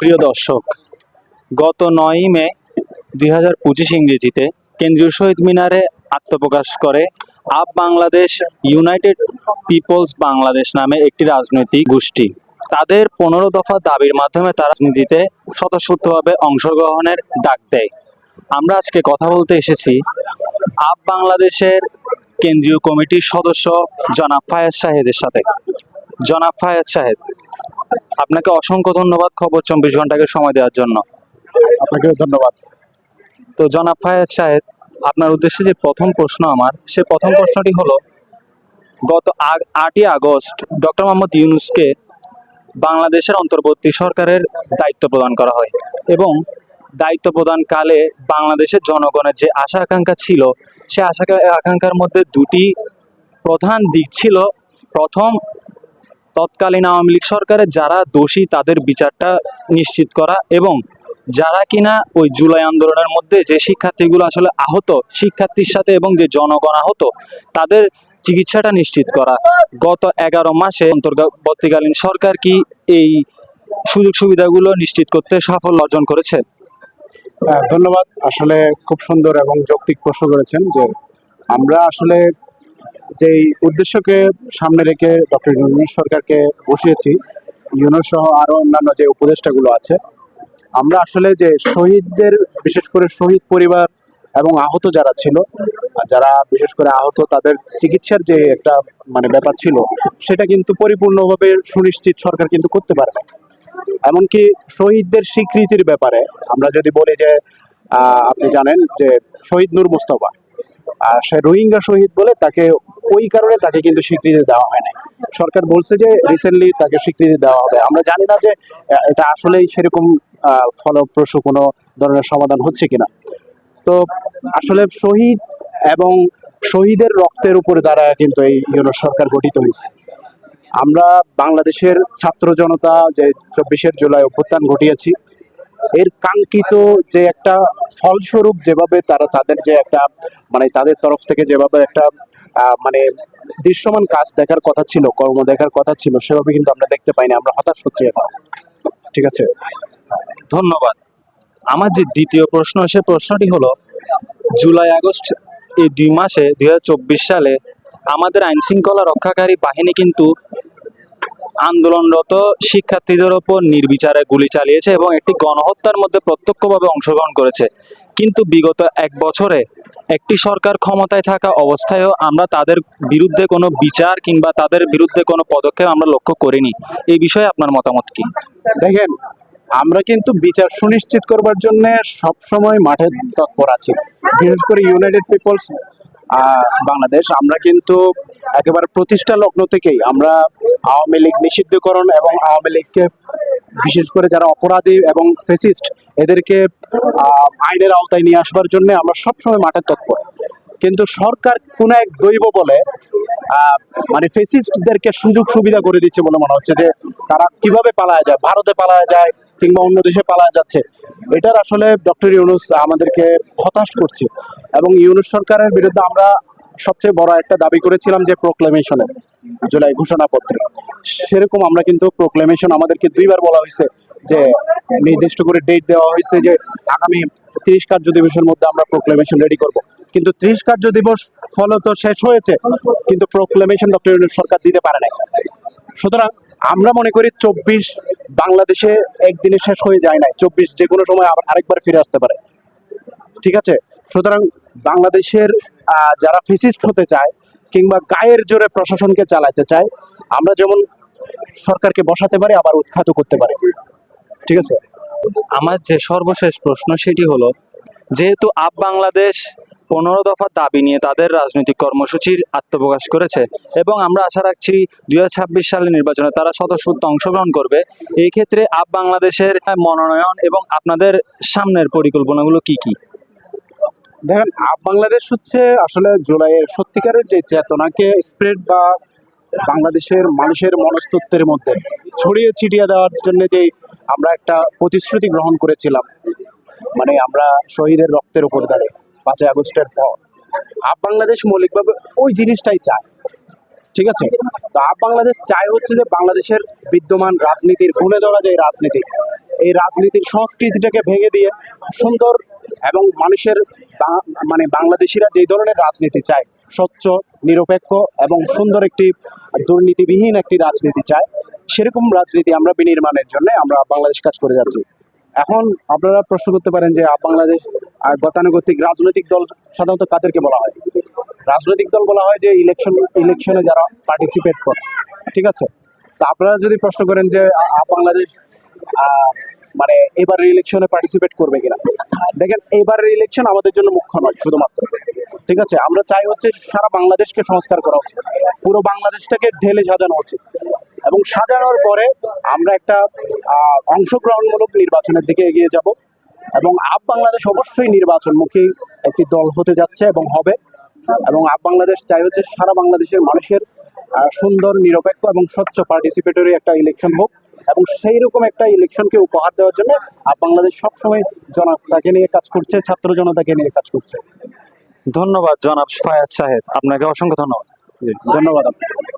প্রিয় দর্শক, গত নয়ই মে দুই হাজার পঁচিশ ইংরেজিতে কেন্দ্রীয় শহীদ মিনারে আত্মপ্রকাশ করে up Bangladesh, United People's Bangladesh নামে একটি রাজনৈতিক গোষ্ঠী। তাদের পনেরো দফা দাবির মাধ্যমে তারা রাজনীতিতে স্বতঃস্ফূর্তভাবে অংশগ্রহণের ডাক দেয়। আমরা আজকে কথা বলতে এসেছি আপ বাংলাদেশের কেন্দ্রীয় কমিটির সদস্য জনাব ফায়াজ শাহেদের সাথে। জনাব ফায়াজ শাহেদ আপনাকে অসংখ্য ধন্যবাদ খবর চব্বিশ ঘন্টাকে সময় দেওয়ার জন্য। আপনাকেও ধন্যবাদ। তো জনাব ফায়াজ সাহেব, আপনার উদ্দেশ্যে যে প্রথম প্রশ্ন আমার, সে প্রথম প্রশ্নটি হলো, গত আটই আগস্ট ডক্টর মোহাম্মদ ইউনুসকে বাংলাদেশের অন্তর্বর্তী সরকারের দায়িত্ব প্রদান করা হয় এবং দায়িত্ব প্রদানকালে বাংলাদেশের জনগণের যে আশা আকাঙ্ক্ষা ছিল, সে আশা আকাঙ্ক্ষার মধ্যে দুটি প্রধান দিক ছিল। প্রথম তৎকালীন আওয়ামী লীগ সরকারের যারা দোষী তাদের বিচারটা নিশ্চিত করা এবং যারা কিনা ওই জুলাই আন্দোলনের মধ্যে যে শিক্ষার্থীগুলো আসলে আহত শিক্ষার্থীর সাথে এবং যে জনগণ আহত তাদের চিকিৎসাটা নিশ্চিত করা। গত এগারো মাসে অন্তর্বর্তীকালীন সরকার কি এই সুযোগ সুবিধাগুলো নিশ্চিত করতে সাফল্য অর্জন করেছে? হ্যাঁ, ধন্যবাদ। আসলে খুব সুন্দর এবং যৌক্তিক প্রশ্ন করেছেন যে আমরা আসলে যেই উদ্দেশ্যকে সামনে রেখে ডক্টর ইউনুস সরকারকে বসিয়েছি, ইউনুস সহ আরও অন্যান্য যে উপদেষ্টাগুলো আছে, আমরা আসলে যে শহীদদের, বিশেষ করে শহীদ পরিবার এবং আহত যারা ছিল যারা বিশেষ করে আহত, তাদের চিকিৎসার যে একটা মানে ব্যাপার ছিল, সেটা কিন্তু পরিপূর্ণভাবে সুনিশ্চিত সরকার কিন্তু করতে পারে না। এমনকি শহীদদের স্বীকৃতির ব্যাপারে আমরা যদি বলি যে আপনি জানেন যে শহীদ নূর মুস্তফা আর সে রোহিঙ্গা শহীদ বলে তাকে ওই কারণে তাকে কিন্তু স্বীকৃতি দেওয়া হয় সরকার বলছে যে রিসেন্টলি তাকে স্বীকৃতি দেওয়া হবে। আমরা জানি না যে এটা আসলেই সেরকম ফলপ্রসূ কোনো ধরনের সমাধান হচ্ছে কিনা। তো আসলে শহীদ এবং শহীদের রক্তের উপরে দ্বারা কিন্তু এই ইউনো সরকার গঠিত হয়েছে। আমরা বাংলাদেশের ছাত্র জনতা যে চব্বিশের জুলাই অভ্যুত্থান ঘটিয়েছি এর কাঙ্ক্ষিত যে একটা ফলস্বরূপ যেভাবে তারা তাদের যে একটা মানে তাদের তরফ থেকে যেভাবে একটা মানে দৃশ্যমান কাজ দেখার কথা ছিল, কর্ম দেখার কথা ছিল, সেভাবে কিন্তু আমরা দেখতে পাইনি, আমরা হতাশ হচ্ছি এখন। ঠিক আছে? ধন্যবাদ। আমার যে দ্বিতীয় প্রশ্ন, সে প্রশ্নটি হলো, জুলাই আগস্ট এই দুই মাসে দুই হাজার চব্বিশ সালে আমাদের আইন শৃঙ্খলা রক্ষাকারী বাহিনী কিন্তু আন্দোলনরত শিক্ষার্থীদের ওপর নির্বিচারে গুলি চালিয়েছে এবং একটি গণহত্যার মধ্যে প্রত্যক্ষভাবে অংশগ্রহণ করেছে। কিন্তু বিগত এক বছরে একটি সরকার ক্ষমতায় থাকা অবস্থায়ও আমরা তাদের বিরুদ্ধে কোনো বিচার কিংবা তাদের বিরুদ্ধে কোনো পদক্ষেপ আমরা লক্ষ্য করিনি। এই বিষয়ে আপনার মতামত কি? দেখেন, আমরা কিন্তু বিচার সুনিশ্চিত করবার জন্য সবসময় মাঠে তৎপর আছি। বিশেষ করে ইউনাইটেড পিপলস বাংলাদেশ, আমরা কিন্তু একেবারে প্রতিষ্ঠা লগ্ন থেকেই আমরা আওয়ামী লীগ নিষিদ্ধকরণ এবং আওয়ামী লীগকে বিশেষ করে যারা অপরাধী এবং ফেসিস্ট এদেরকে আইনের আওতায় নিয়ে আসবার জন্য আমরা সবসময় মাঠে তৎপর। কিন্তু সরকার কোন এক দৈব বলে মানে ফেসিস্টদেরকে সুযোগ সুবিধা করে দিচ্ছে বলে মনে হচ্ছে যে তারা কীভাবে পালায় যায়, ভারতে পালায় যায় কিংবা অন্য দেশে পালায় যাচ্ছে, এটার আসলে ডক্টর ইউনুস আমাদেরকে হতাশ করছে এবং ইউনুস সরকারের বিরুদ্ধে আমরা সবচেয়ে বড় একটা দাবি করেছিলাম যে প্রোক্লেমেশনের জুলাই ঘোষণাপত্রে। সেরকম আমরা কিন্তু প্রোক্লেমেশন আমাদেরকে দুইবার বলা হয়েছে যে, নির্দিষ্ট করে ডেট দেওয়া হয়েছে যে আগামী তিরিশ কার্য দিবসের মধ্যে আমরা প্রোক্লেমেশন রেডি করব। কিন্তু ত্রিশ কার্য দিবস ফলত শেষ হয়েছে, কিন্তু প্রোক্লেমেশন ডক্টর ইউনুস সরকার দিতে পারে নাই। সুতরাং আমরা মনে করি চব্বিশ বাংলাদেশে একদিনে শেষ হয়ে যায় নাই। চব্বিশ যে কোনো সময় আবার আরেকবার ফিরে আসতে পারে। ঠিক আছে? সুতরাং বাংলাদেশের যারা ফিসিস্ট হতে চায় কিংবা গায়ের জোরে প্রশাসনকে চালাতে চায়, আমরা যেমন সরকারকে বসাতে পারি, আবার উৎখাত করতে পারি। ঠিক আছে? আমার যে সর্বশেষ প্রশ্ন সেটি হলো, যেহেতু আপ বাংলাদেশ পনেরো দফা দাবি নিয়ে তাদের রাজনৈতিক কর্মসূচির আত্মপ্রকাশ করেছে এবং আমরা আশা রাখছি ছাব্বিশ সালের নির্বাচনে তারা স্বতঃস্ফূর্ত অংশগ্রহণ করবে। এই ক্ষেত্রে আপ বাংলাদেশের মনোনয়ন এবং আপনাদের সামনের পরিকল্পনাগুলো কি কি? দেখেন, আপ বাংলাদেশ হচ্ছে আসলে জুলাইয়ের সত্যিকারের যে চেতনাকে স্প্রেড বা বাংলাদেশের মানুষের মনস্তত্ত্বের মধ্যে ছড়িয়ে ছিটিয়ে দেওয়ার জন্য যে আমরা একটা প্রতিশ্রুতি গ্রহণ করেছিলাম মানে আমরা শহীদের রক্তের উপর দাঁড়িয়ে। পাঁচই আগস্টের পর। আপ বাংলাদেশ মৌলিকভাবে ওই জিনিসটাই চায়। ঠিক আছে? তো আপ বাংলাদেশ চাই হচ্ছে যে বাংলাদেশের বিদ্যমান রাজনীতির গুণে ধরা যে রাজনীতি, এই রাজনীতির সংস্কৃতিটাকে ভেঙে দিয়ে সুন্দর এবং মানুষের মানে বাংলাদেশিরা যে ধরনের রাজনীতি চায়, স্বচ্ছ, নিরপেক্ষ এবং সুন্দর একটি দুর্নীতিবিহীন একটি রাজনীতি চায়, সেরকম রাজনীতি আমরা বিনির্মাণের জন্য আমরা বাংলাদেশ কাজ করে যাচ্ছি। এখন আপনারা প্রশ্ন করতে পারেন যে বাংলাদেশ আর গতানুগতিক রাজনৈতিক দল সাধারণত কাদেরকে বলা হয়? রাজনৈতিক দল বলা হয় যে ইলেকশন ইলেকশনে যারা পার্টিসিপেট করে, ঠিক আছে? তা আপনারা যদি প্রশ্ন করেন যে বাংলাদেশ মানে এবারের ইলেকশনে পার্টিসিপেট করবে কিনা? দেখেন, এবারের ইলেকশন আমাদের জন্য মুখ্য নয়, শুধুমাত্র। ঠিক আছে? আমরা চাই হচ্ছে সারা বাংলাদেশকে সংস্কার করা উচিত। পুরো বাংলাদেশটাকে ঢেলে সাজানো উচিত। এবং সাজানোর পরে আমরা একটা অংশগ্রহণমূলক নির্বাচনের দিকে এগিয়ে যাব। এবং আপ বাংলাদেশ অবশ্যই নির্বাচনমুখী একটি দল হতে যাচ্ছে এবং হবে। এবং আপ বাংলাদেশ চাই হচ্ছে সারা বাংলাদেশের মানুষের সুন্দর নিরপেক্ষ এবং স্বচ্ছ পার্টিসিপেটরি একটা ইলেকশন হোক। এবং সেই রকম একটা ইলেকশনকে উপহার দেওয়ার জন্য আপ বাংলাদেশ সবসময় জনতাকে নিয়ে কাজ করছে ছাত্র জনতাকে নিয়ে কাজ করছে। ধন্যবাদ জনাব ফায়াজ সাহেদ আপনাকে অসংখ্য ধন্যবাদ। ধন্যবাদ আপনাকে।